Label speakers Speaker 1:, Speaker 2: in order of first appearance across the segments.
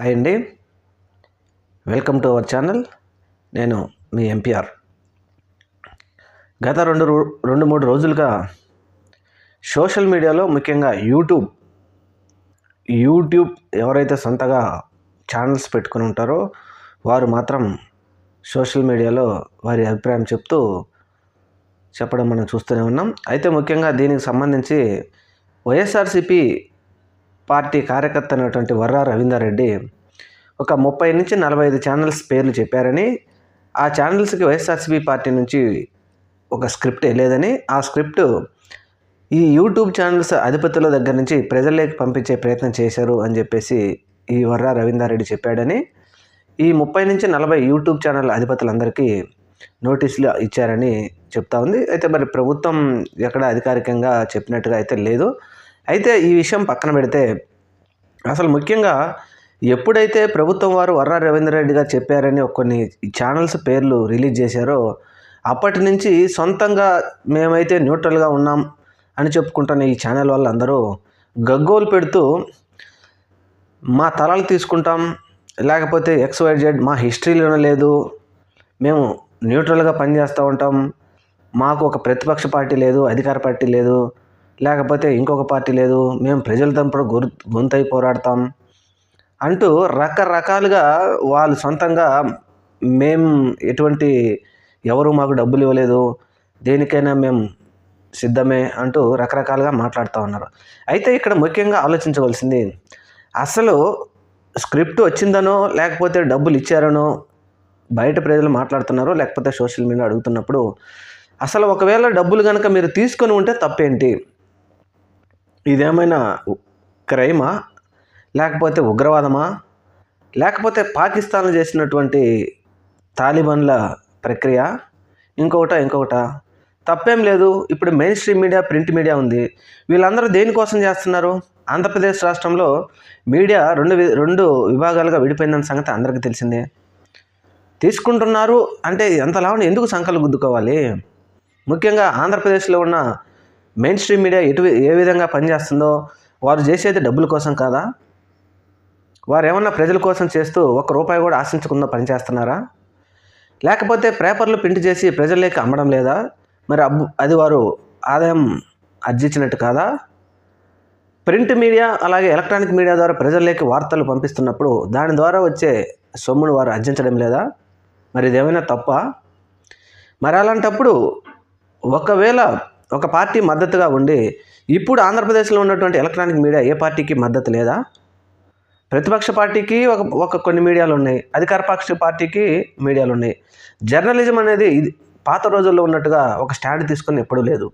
Speaker 1: Hi అండి. Welcome to our channel నేను మీ MPR గత రెండు రెండు మూడు రోజులుగా సోషల్ మీడియాలో ముఖ్యంగా యూట్యూబ్ యూట్యూబ్ ఎవరైతే సొంతగా ఛానల్స్ పెట్టుకుని ఉంటారో వారు మాత్రం సోషల్ మీడియాలో వారి అభిప్రాయం చెప్తూ చెప్పడం మనం చూస్తూనే ఉన్నాం. అయితే ముఖ్యంగా దీనికి సంబంధించి వైఎస్ఆర్సిపి పార్టీ కార్యకర్త అయినటువంటి వర్రా రవీందర్రెడ్డి ఒక ముప్పై నుంచి నలభై ఐదు ఛానల్స్ పేర్లు చెప్పారని ఆ ఛానల్స్కి వైఎస్ఆర్సీపీ పార్టీ నుంచి ఒక స్క్రిప్ట్ వెళ్ళేదని ఆ స్క్రిప్ట్ ఈ యూట్యూబ్ ఛానల్స్ అధిపతుల దగ్గర నుంచి ప్రజల్లోకి పంపించే ప్రయత్నం చేశారు అని చెప్పేసి ఈ వర్రా రవీందారెడ్డి చెప్పాడని ఈ ముప్పై నుంచి నలభై యూట్యూబ్ ఛానల్ అధిపతులందరికీ నోటీసులు ఇచ్చారని చెప్తా ఉంది. అయితే మరి ప్రభుత్వం ఎక్కడ అధికారికంగా చెప్పినట్టుగా అయితే లేదు. అయితే ఈ విషయం పక్కన పెడితే అసలు ముఖ్యంగా ఎప్పుడైతే ప్రభుత్వం వారు వర్రా రవీంద్ర రెడ్డి గారు చెప్పారని కొన్ని ఛానల్స్ పేర్లు రిలీజ్ చేశారో అప్పటి నుంచి సొంతంగా మేమైతే న్యూట్రల్గా ఉన్నాం అని చెప్పుకుంటున్న ఈ ఛానల్ వాళ్ళందరూ గగ్గోలు పెడుతూ మా తలాలు తీసుకుంటాం లేకపోతే ఎక్స్ వై జెడ్ మా హిస్టరీలోనే లేదు మేము న్యూట్రల్గా పనిచేస్తూ ఉంటాం మాకు ఒక ప్రతిపక్ష పార్టీ లేదు అధికార పార్టీ లేదు లేకపోతే ఇంకొక పార్టీ లేదు మేము ప్రజల తరపున గొరు గొంతై పోరాడతాం అంటూ రకరకాలుగా వాళ్ళు సొంతంగా మేం ఎటువంటి ఎవరు మాకు డబ్బులు ఇవ్వలేదు దేనికైనా మేము సిద్ధమే అంటూ రకరకాలుగా మాట్లాడుతూ ఉన్నారు. అయితే ఇక్కడ ముఖ్యంగా ఆలోచించవలసింది అసలు స్క్రిప్ట్ వచ్చిందనో లేకపోతే డబ్బులు ఇచ్చారనో బయట ప్రజలు మాట్లాడుతున్నారో లేకపోతే సోషల్ మీడియా అడుగుతున్నప్పుడు అసలు ఒకవేళ డబ్బులు కనుక మీరు తీసుకొని ఉంటే తప్పేంటి? ఇదేమైనా క్రైమా? లేకపోతే ఉగ్రవాదమా? లేకపోతే పాకిస్తాన్ చేసినటువంటి తాలిబాన్ల ప్రక్రియ? ఇంకొకట ఇంకొకట? తప్పేం లేదు. ఇప్పుడు mainstream media print media ఉంది. వీళ్ళందరూ దేనికోసం చేస్తున్నారు? ఆంధ్రప్రదేశ్ రాష్ట్రంలో మీడియా రెండు రెండు విభాగాలుగా విడిపోయిందన్న సంగతి అందరికీ తెలిసిందే. తీసుకుంటున్నారు అంటే ఎంతలా ఎందుకు సంకలు గుద్దుకోవాలి? ముఖ్యంగా ఆంధ్రప్రదేశ్లో ఉన్న మెయిన్ స్ట్రీమ్ మీడియా ఎటు ఏ విధంగా పనిచేస్తుందో వారు చేసేది డబ్బుల కోసం కాదా? వారు ఏమన్నా ప్రజల కోసం చేస్తూ ఒక్క రూపాయి కూడా ఆశించకుండా పనిచేస్తున్నారా? లేకపోతే పేపర్లు ప్రింట్ చేసి ప్రజల్లోకి అమ్మడం లేదా? మరి అబ్బు అది వారు ఆదాయం ఆర్జించినట్టు కాదా? ప్రింట్ మీడియా అలాగే ఎలక్ట్రానిక్ మీడియా ద్వారా ప్రజల్లోకి వార్తలు పంపిస్తున్నప్పుడు దాని ద్వారా వచ్చే సొమ్మును వారు అర్జించడం లేదా? మరి ఇదేమైనా తప్ప? మరి అలాంటప్పుడు ఒకవేళ ఒక పార్టీ మద్దతుగా ఉండి ఇప్పుడు ఆంధ్రప్రదేశ్లో ఉన్నటువంటి ఎలక్ట్రానిక్ మీడియా ఏ పార్టీకి మద్దతు లేదా? ప్రతిపక్ష పార్టీకి ఒక ఒక కొన్ని మీడియాలు ఉన్నాయి. అధికార పక్ష పార్టీకి మీడియాలు ఉన్నాయి. జర్నలిజం అనేది ఇది పాత రోజుల్లో ఉన్నట్టుగా ఒక స్టాండ్ తీసుకుని ఎప్పుడూ లేదు.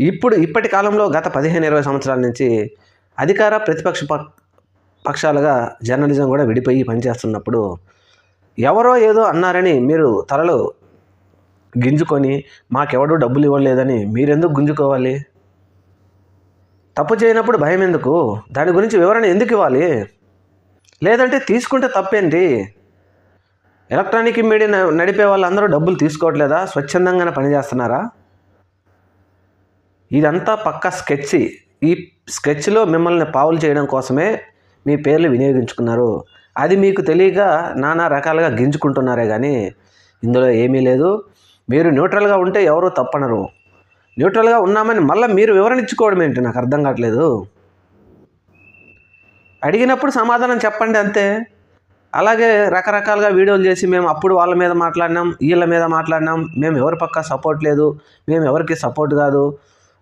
Speaker 1: ఇప్పుడు ఇప్పటి కాలంలో గత పదిహేను ఇరవై సంవత్సరాల నుంచి అధికార ప్రతిపక్ష ప- పక్షాలుగా జర్నలిజం కూడా విడిపోయి పనిచేస్తున్నప్పుడు ఎవరో ఏదో అన్నారని మీరు తలలు గింజుకొని మాకెవడూ డబ్బులు ఇవ్వలేదని మీరెందుకు గుంజుకోవాలి? తప్పు చేయనప్పుడు భయం ఎందుకు దాని గురించి వివరణ ఎందుకు ఇవ్వాలి? లేదంటే తీసుకుంటే తప్పేంటి? ఎలక్ట్రానిక్ మీడియా నడిపే వాళ్ళందరూ డబ్బులు తీసుకోవట్లేదా? స్వచ్ఛందంగానే పనిచేస్తున్నారా? ఇదంతా పక్క స్కెచ్ ఈ స్కెచ్లో మిమ్మల్ని పావులు చేయడం కోసమే మీ పేర్లు వినియోగించుకున్నారు. అది మీకు తెలియక నానా రకాలుగా గింజుకుంటున్నారే కానీ ఇందులో ఏమీ లేదు. మీరు న్యూట్రల్గా ఉంటే ఎవరు తప్పనరు. న్యూట్రల్గా ఉన్నామని మళ్ళీ మీరు వివరణ ఇచ్చుకోవడం ఏంటి? నాకు అర్థం కావట్లేదు. అడిగినప్పుడు సమాధానం చెప్పండి అంతే. అలాగే రకరకాలుగా వీడియోలు చేసి మేము అప్పుడు వాళ్ళ మీద మాట్లాడినాం వీళ్ళ మీద మాట్లాడినాం. మేము ఎవరి పక్క సపోర్ట్ లేదు. మేము ఎవరికి సపోర్ట్ కాదు.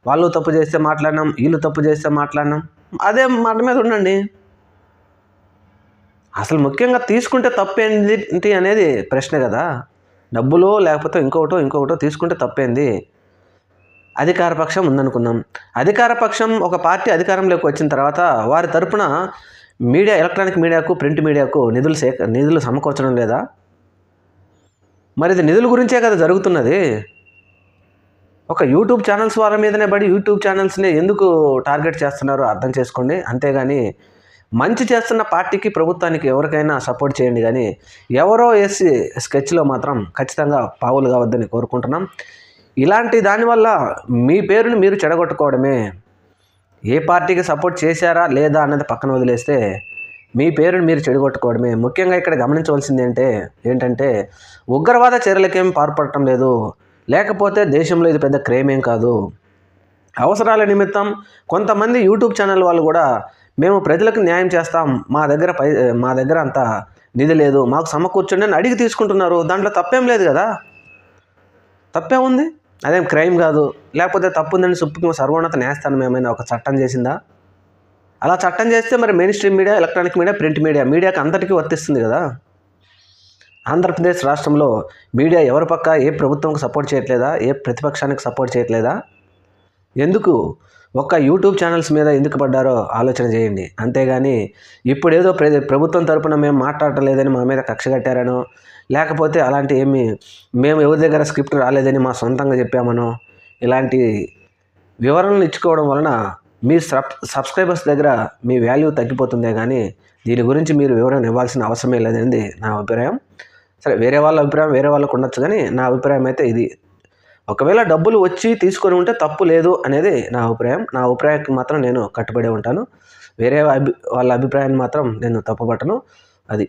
Speaker 1: వాళ్ళు తప్పు చేస్తే మాట్లాడినాం వీళ్ళు తప్పు చేస్తే మాట్లాడినాం. అదే మాట మీద ఉండండి. అసలు ముఖ్యంగా తీసుకుంటే తప్పేంటి అనేది ప్రశ్న కదా. డబ్బులో లేకపోతే ఇంకొకటో ఇంకొకటో తీసుకుంటే తప్పేంది? అధికార పక్షం ఉందనుకుందాం. అధికార పక్షం ఒక పార్టీ అధికారంలోకి వచ్చిన తర్వాత వారి తరపున మీడియా ఎలక్ట్రానిక్ మీడియాకు ప్రింట్ మీడియాకు నిధులు సేక నిధులు సమకూర్చడం లేదా? మరి ఇది నిధుల గురించే కదా జరుగుతున్నది. ఒక యూట్యూబ్ ఛానల్స్ వాళ్ళ మీదనే పడి యూట్యూబ్ ఛానల్స్ని ఎందుకు టార్గెట్ చేస్తున్నారో అర్థం చేసుకోండి. అంతేగాని మంచి చేస్తున్న పార్టీకి ప్రభుత్వానికి ఎవరికైనా సపోర్ట్ చేయండి కానీ ఎవరో వేసి స్కెచ్లో మాత్రం ఖచ్చితంగా పావులు కావద్దని కోరుకుంటున్నాం. ఇలాంటి దానివల్ల మీ పేరుని మీరు చెడగొట్టుకోవడమే. ఏ పార్టీకి సపోర్ట్ చేశారా లేదా అన్నది పక్కన వదిలేస్తే మీ పేరుని మీరు చెడగొట్టుకోవడమే. ముఖ్యంగా ఇక్కడ గమనించవలసింది ఏంటే ఏంటంటే ఉగ్రవాద చర్యలకేం పాల్పడటం లేదు. లేకపోతే దేశంలో ఇది పెద్ద క్రేమేం ఏం కాదు. అవసరాల నిమిత్తం కొంతమంది యూట్యూబ్ ఛానల్ వాళ్ళు కూడా మేము ప్రజలకు న్యాయం చేస్తాం మా దగ్గర పై మా దగ్గర అంత నిధి లేదు మాకు సమకూర్చండి అని అడిగి తీసుకుంటున్నారు. దాంట్లో తప్పేం లేదు కదా? తప్పే ఉంది? అదేం క్రైమ్ కాదు లేకపోతే తప్పు ఉందని సుప్రీం సర్వోన్నత న్యాయస్థానం ఏమైనా ఒక చట్టం చేసిందా? అలా చట్టం చేస్తే మరి mainstream media electronic media print media మీడియాకి అందరికీ వర్తిస్తుంది కదా? ఆంధ్రప్రదేశ్ రాష్ట్రంలో మీడియా ఎవరి పక్క ఏ ప్రభుత్వంకి సపోర్ట్ చేయట్లేదా? ఏ ప్రతిపక్షానికి సపోర్ట్ చేయట్లేదా? ఎందుకు? ఒక్క యూట్యూబ్ ఛానల్స్ మీద ఎందుకు పడ్డారో ఆలోచన చేయండి. అంతేగాని ఇప్పుడేదో ప్రభుత్వం తరపున మేము మాట్లాడలేదని మా మీద కక్ష కట్టారనో లేకపోతే అలాంటి ఏమి మేము ఎవరి దగ్గర స్క్రిప్ట్ రాలేదని మా సొంతంగా చెప్పామనో ఇలాంటి వివరణలు ఇచ్చుకోవడం వలన మీ సబ్ సబ్స్క్రైబర్స్ దగ్గర మీ వాల్యూ తగ్గిపోతుందే కానీ దీని గురించి మీరు వివరణ ఇవ్వాల్సిన అవసరమే లేదనేది నా అభిప్రాయం. సరే వేరే వాళ్ళ అభిప్రాయం వేరే వాళ్ళకు ఉండొచ్చు కానీ నా అభిప్రాయం అయితే ఇది. ఒకవేళ డబ్బులు వచ్చి తీసుకొని ఉంటే తప్పు లేదు అనేది నా అభిప్రాయం. నా అభిప్రాయానికి మాత్రం నేను కట్టుబడి ఉంటాను. వేరే అభి వాళ్ళ అభిప్రాయాన్ని మాత్రం నేను తప్పుపట్టను. అది.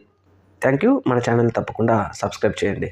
Speaker 1: థ్యాంక్ యూ మన ఛానల్ తప్పకుండా సబ్స్క్రైబ్ చేయండి.